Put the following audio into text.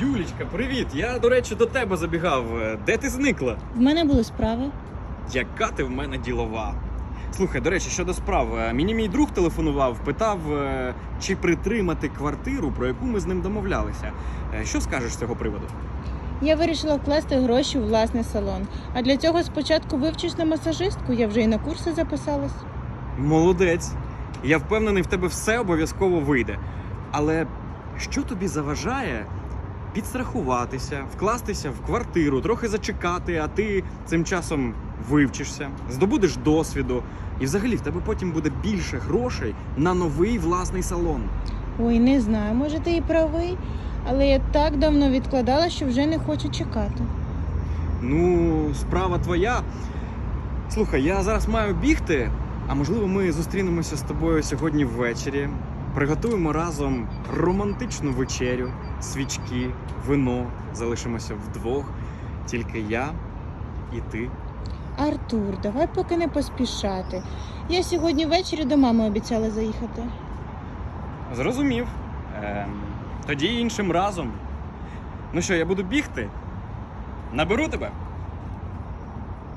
Юлічка, привіт! Я, до речі, до тебе забігав. Е, Де ти зникла? В мене були справи. Яка ти в мене ділова? Слухай, до речі, щодо справ, е, мені мій друг телефонував, питав, е, чи притримати квартиру, про яку ми з ним домовлялися. Що скажеш з цього приводу? Я вирішила вкласти гроші у власний салон. А для цього спочатку вивчусь на масажистку, я вже і на курси записалась. Молодець. Я впевнений, в тебе все обов'язково вийде. Але що тобі заважає підстрахуватися, вкластися в квартиру, трохи зачекати, а ти цим часом вивчишся, здобудеш досвіду, і взагалі в тебе потім буде більше грошей на новий власний салон. Ой, не знаю, може ти і правий, але я так давно відкладала, що вже не хочу чекати. Ну, справа твоя. Слухай, я зараз маю бігти, а можливо, ми зустрінемося з тобою сьогодні ввечері. Приготуємо разом романтичну вечерю, свічки, вино. Залишимося вдвох, тільки я і ти. Артур, давай поки не поспішати. Я сьогодні ввечері до мами обіцяла заїхати. Зрозумів. Ем, тоді іншим разом. Ну що, я буду бігти? Наберу тебе.